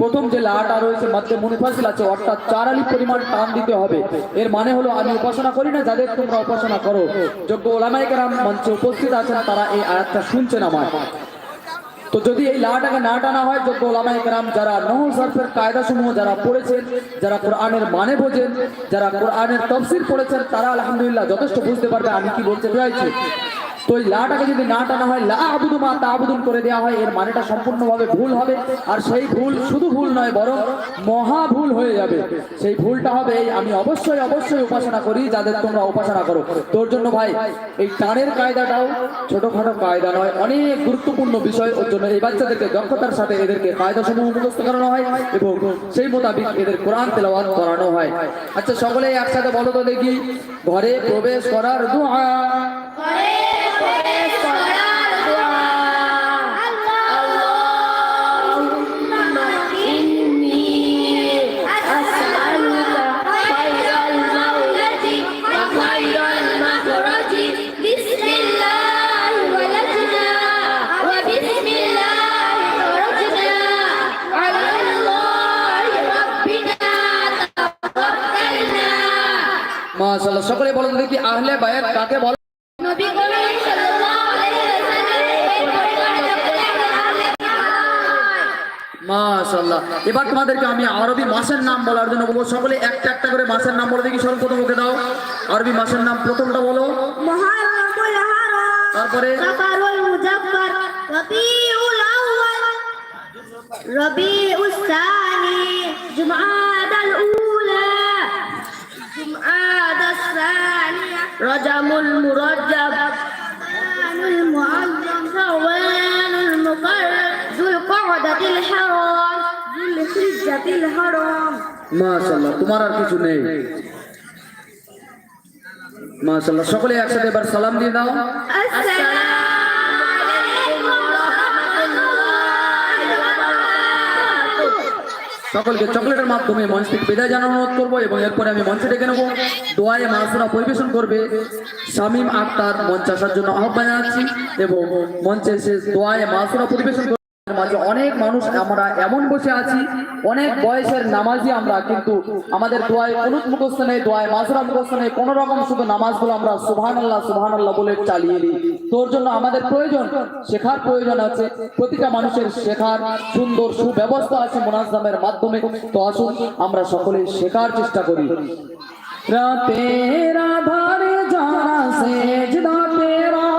প্রথম যে লাটা রয়েছে মধ্যে মুনফাসিল আছে অর্থাৎ চার আলি পরিমাণ টান দিতে হবে। এর মানে হলো, আমি উপাসনা করি না, যাদের তোমরা উপাসনা করো। যোগ্য ওলামায়ে কেরাম মঞ্চে উপস্থিত আছেন, তারা এই আয়াতটা শুনছেন আমার তো যদি এই লাটাকে না টানা হয়, যোগ্য কেরাম যারা নহল সরফের কায়দা সমূহ যারা পড়েছেন, যারা কোরআনের মানে বোঝেন, যারা কোরআনের তফসির পড়েছেন, তারা আলহামদুলিল্লাহ যথেষ্ট বুঝতে পারবে আমি কি বলতে চাইছি। তো এই লাটাকে যদি না টানা হয়, লা আবুদু মা তা তাবুদুন করে দেওয়া হয়, এর মানেটা সম্পূর্ণভাবে ভুল হবে। আর সেই ভুল শুধু ভুল নয়, বরং মহা ভুল হয়ে যাবে। সেই ভুলটা হবে আমি অবশ্যই অবশ্যই উপাসনা করি, যাদের তোমরা উপাসনা করো। তোর জন্য ভাই, এই টানের কায়দাটাও ছোটখাটো কায়দা নয়, অনেক গুরুত্বপূর্ণ বিষয়। ওর জন্য এই বাচ্চাদেরকে দক্ষতার সাথে এদেরকে কায়দা সমূহ মুখস্থ করানো হয় এবং সেই মোতাবিক এদের কোরআন তেলাওয়াত করানো হয়। আচ্ছা সকলে একসাথে বলো তো দেখি, ঘরে প্রবেশ করার দোয়া। মাশাআল্লাহ সকলে বলেন দেখি আহলে বায়াত কাকে বলে? মাশাল্লাহ এবার তোমাদেরকে আমি আরবি মাসের নাম বলার জন্য বলব। সকলে একটা একটা করে মাসের নাম বলে দেখি সর্বপ্রথম ওকে দাও। আরবি মাসের নাম প্রথমটা বলো। তারপরে? রবিউল جمعاد الثانية رجم المرجب شعبان المعظم شوال المقرب ذو القعدة الحرام ذو الحجة الحرام মাশাআল্লাহ তোমার আর কিছু নেই মাশাআল্লাহ সকলে একসাথে এবার সালাম দিয়ে দাও السلام সকলকে চকলেটের মাধ্যমে মঞ্চ থেকে বিদায় জানানো অনুরোধ করব এবং এরপরে আমি মঞ্চে ডেকে নেব। দোয়ায় মাসুরা পরিবেশন করবে শামীম আক্তার মঞ্চ আসার জন্য আহ্বান জানাচ্ছি এবং মঞ্চে শেষ দোয়ায় মাসুরা পরিবেশন মাঝে অনেক মানুষ আমরা এমন বসে আছি, অনেক বয়সের নামাজি আমরা, কিন্তু আমাদের দোয়ায় কুনুত মুখস্থ নেই, দোয়ায় মাসুরা মুখস্থ নেই, কোনো রকম শুধু নামাজগুলো আমরা সুবহান আল্লাহ সুবহান আল্লাহ বলে চালিয়ে দিই। তোর জন্য আমাদের প্রয়োজন, শেখার প্রয়োজন আছে, প্রতিটা মানুষের শেখার সুন্দর সুব্যবস্থা আছে মোনাজামের মাধ্যমে। তো আসুন, আমরা সকলে শেখার চেষ্টা করি। রাতের আধারে যারা সেজদাতে রায়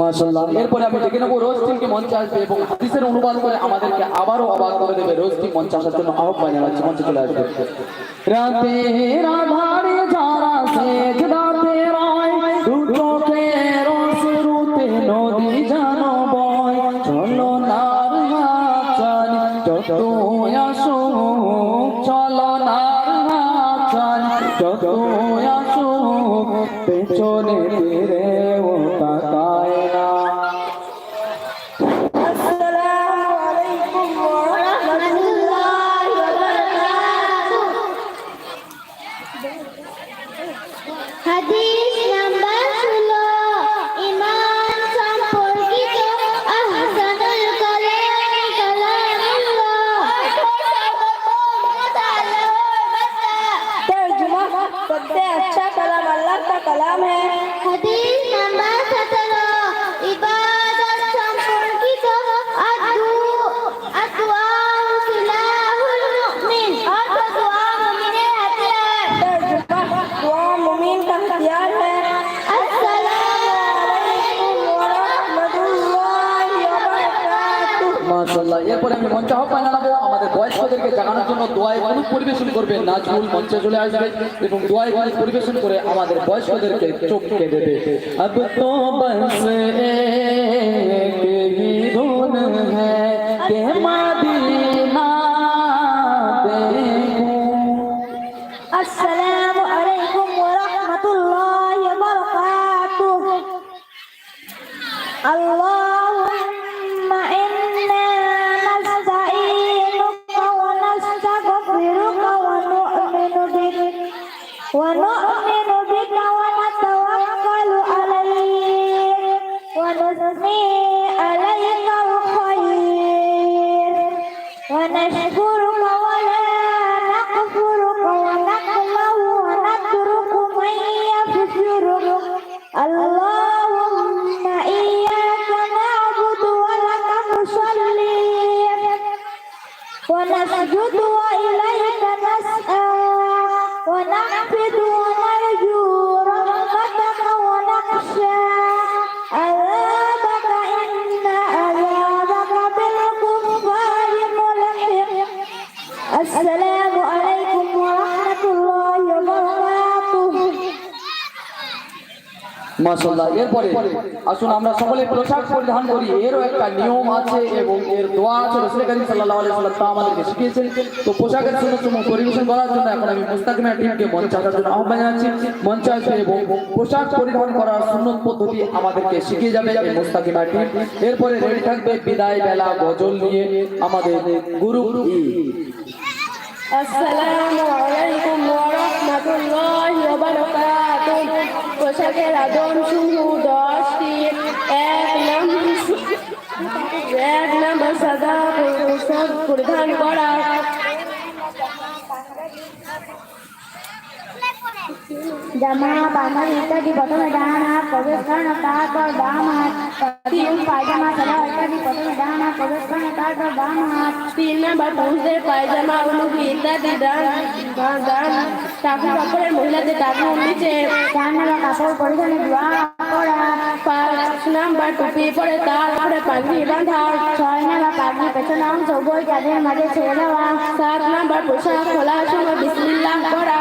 মাশাআল্লাহ। এরপরে আমি ডেকে নেব রোজ টিমকে মঞ্চে আসবে এবং হাদিসের অনুবাদ করে আমাদেরকে আবারও অবাক করে দেবে রোজ টিম মঞ্চে আসার জন্য আহ্বান জানাচ্ছি, মঞ্চে চলে আসবে। রাতে রাধারে যারা সেজদাতে রায় দু চোখের শুরুতে নদী জানো বয় চলো নার হাত চালি যত আসো চলো নার হাত চালি যত আসো পেছনে ফিরেও তাকায় ইনশাআল্লাহ এরপরে আমি মঞ্চ আহ্বান জানাব, আমাদের বয়স্কদেরকে জন্য দোয়ায় পরিবেশন করবে নাজমুল মঞ্চে চলে আসবে এবং দোয়ায় অনু পরিবেশন করে আমাদের বয়স্কদেরকে চোখকে দেবে। তো আল্লাহ பொருளவள মাশাআল্লাহ। এরপরে আসুন আমরা সকলে পোশাক পরিধান করি। এরও একটা নিয়ম আছে এবং এর দোয়া আছে। রাসূল করিম সাল্লাল্লাহু আলাইহি ওয়াসাল্লাম তা আমাদেরকে শিখিয়েছেন। তো পোশাকের জন্য তুমি পরিবেশন করার জন্য এখন আমি মুস্তাকিমা টিমকে মঞ্চে আসার জন্য আহ্বান জানাচ্ছি। মঞ্চে আসবে এবং পোশাক পরিধান করার সুন্নত পদ্ধতি আমাদেরকে শিখিয়ে যাবে এই মুস্তাকিমা টিম। এরপরে রেডি থাকবে বিদায় বেলা গজল নিয়ে আমাদের গুরু আসসালামু আলাইকুম ওয়া রাহমাতুল্লাহি ওয়া বারাকাতুহু। পোশাকের আদম শুরু দশটি এক নম্বর এক নম্বর সাদা পরিধান করা। জামা পাঞ্জাবি ইত্যাদি প্রথমে ডান হাত প্রবেশ করানো তারপর বাম হাত তিন পায়জামা সাদা ইত্যাদি প্রথমে ডান হাত প্রবেশ করানো তারপর বাম হাত তিন নম্বর পুরুষদের পায়জামা উলুকি ইত্যাদি ডান ডান ডান টাকু কাপড়ের মহিলাদের টাকু নিচে চার নম্বর কাপড় পরিধানে দোয়া করা পাঁচ নাম্বার টুপি পরে তারপরে পাগড়ি বাঁধা ছয় নম্বর পাগড়ি পেছনে অংশ উভয় চাঁদের মাঝে ছেড়ে দেওয়া সাত নাম্বার পোশাক খোলার সময় বিসমিল্লাহ করা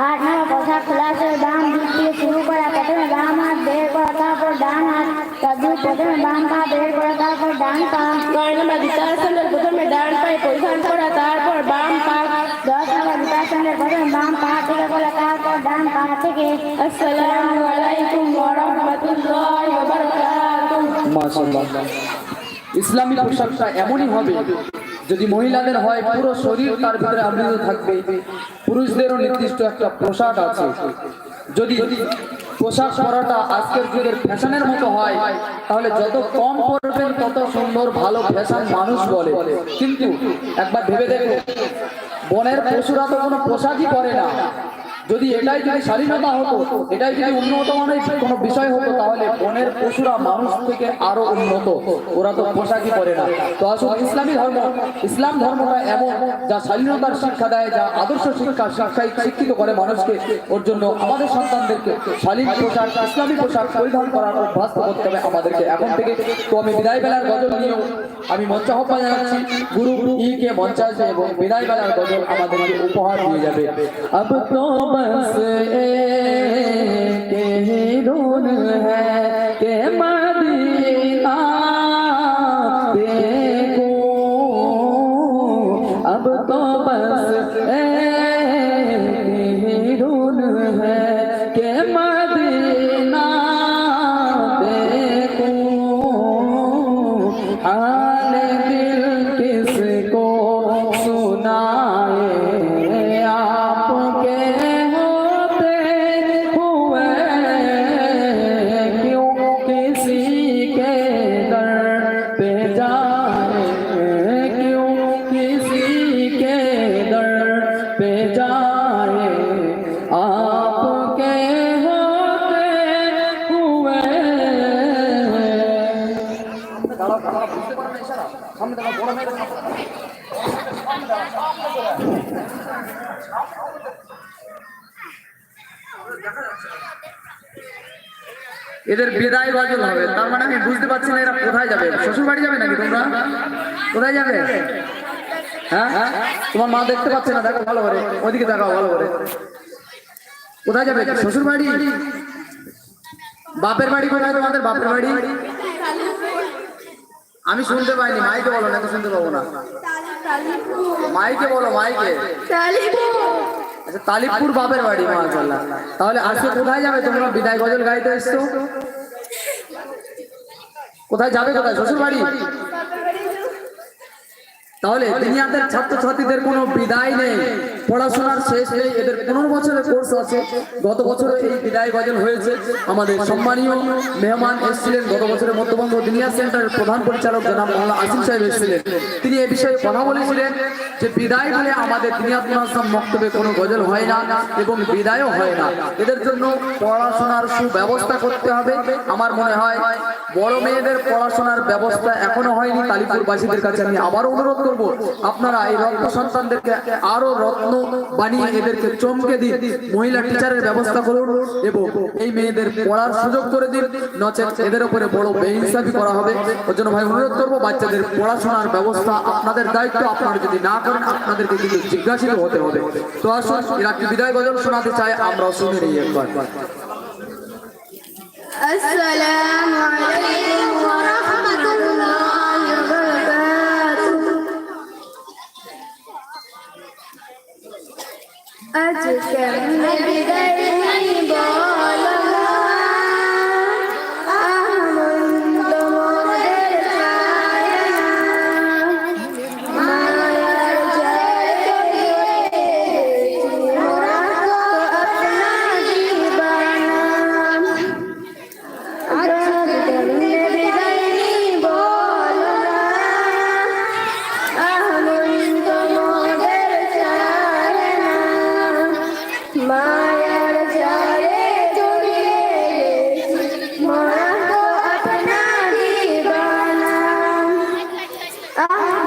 আট নম্বর পোশাক খোলা আছে বাম দিক দিয়ে শুরু করা প্রথমে বাম হাত বের করা তারপর ডান হাত তারপর প্রথমে বাম পা বের করা তারপর ডান পা নয় নম্বর বিতার স্যান্ডেল প্রথমে ডান পায়ে পরিধান করা তারপর বাম পা দশ নম্বর ইসলামী পোশাকটা এমনই হবে, যদি মহিলাদের হয় পুরো শরীর তার ভিতরে আবৃত থাকবে। পুরুষদেরও নির্দিষ্ট একটা পোশাক আছে। যদি পোশাক পরাটা আজকের যুগের ফ্যাশনের মতো হয়, তাহলে যত কম পরবেন তত সুন্দর, ভালো ফ্যাশন মানুষ বলে। কিন্তু একবার ভেবে দেখো বনের পশুরা তো কোনো পোশাকই পরে না। যদি এটাই যদি স্বাধীনতা হতো, এটাই যদি উন্নত মানে কোনো বিষয় হতো, তাহলে বনের পশুরা মানুষ থেকে আরও উন্নত। ওরা তো পোশাকই পরে না। তো আসুন, ইসলামী ধর্ম, ইসলাম ধর্মটা এমন, যা স্বাধীনতার শিক্ষা দেয়, যা আদর্শ শিক্ষা শিক্ষায় শিক্ষিত করে মানুষকে, ওর জন্য আমাদের সন্তানদেরকে স্বাধীন পোশাক, ইসলামী পোশাক পরিধান করার অভ্যস্ত করতে হবে আমাদেরকে। এখন থেকে তো আমি বিদায় বেলার গজল নিয়েও আমি মঞ্চ আহ্বান জানাচ্ছি। গুরু ই কে আছে এবং বিদায় বেলার গজল আমাদেরকে উপহার দিয়ে যাবে। আব बस एक ही धुन है कि मदीना देखूं अब तो बस एक ही धुन है कि मदीना देखूं हाल এদের বিদায় গজল হবে। তার মানে আমি বুঝতে পারছি না এরা কোথায় যাবে। শ্বশুর বাড়ি যাবে নাকি তোমরা? কোথায় যাবে? হ্যাঁ হ্যাঁ? তোমার মা দেখতে পাচ্ছে না, দেখো ভালো করে। ওইদিকে দেখাও, ভালো করে। কোথায় যাবে? শ্বশুর বাড়ি? বাপের বাড়ি কোথায়? তোমাদের বাপের বাড়ি? আমি শুনতে পাইনি, মাইকে বলো না তো শুনতে পাবো না। মাইকে বলো, মাইকে। আচ্ছা তালিপুর বাপের বাড়ি, মাশাআল্লাহ। তাহলে আজকে কোথায় যাবে? তোমরা বিদায় গজল গাইতে এসছো? কোথায় যাবে, কোথায়? শ্বশুর বাড়ি? তাহলে দুনিয়াদের ছাত্রছাত্রীদের কোনো বিদায় নেই। পড়াশোনার শেষ নেই, এদের পনেরো বছরের কোর্স আছে। গত বছরে এই বিদায় গজল হয়েছে। আমাদের সম্মানীয় মেহমান এসেছিলেন, গত বছরের মধ্যবঙ্গ দুনিয়া সেন্টারের প্রধান পরিচালক জনাব মোহাম্মদ আসিম সাহেব এসেছিলেন। তিনি এ বিষয়ে কথা বলেছিলেন যে, বিদায় বলে আমাদের দুনিয়াত মুনাজ্জাম মক্তবে কোনো গজল হয় না এবং বিদায়ও হয় না। এদের জন্য পড়াশোনার সুব্যবস্থা করতে হবে। আমার মনে হয় বড় মেয়েদের পড়াশোনার ব্যবস্থা এখনও হয়নি। কালীপুরবাসীদের কাছে আমি আবারও অনুরোধ করব, আপনারা এই রত্ন সন্তানদেরকে আরও রত্ন ভালো বানিয়ে এদেরকে চমকে দিন। মহিলা টিচারের ব্যবস্থা করুন এবং এই মেয়েদের পড়ার সুযোগ করে দিন। নচেত এদের উপরে বড় বেইনসাফি করা হবে। ওর জন্য ভাই অনুরোধ করব, বাচ্চাদের পড়াশোনার ব্যবস্থা আপনাদের দায়িত্ব। আপনারা যদি না করেন, আপনাদেরকে কিন্তু জিজ্ঞাসিত হতে হবে। তো আসুন, এরা কি বিদায় গজল শোনাতে চায়, আমরাও শুনে নিই একবার। আসসালামু আলাইকুম ওয়া আজকে আমি বিদায় নিব Ah!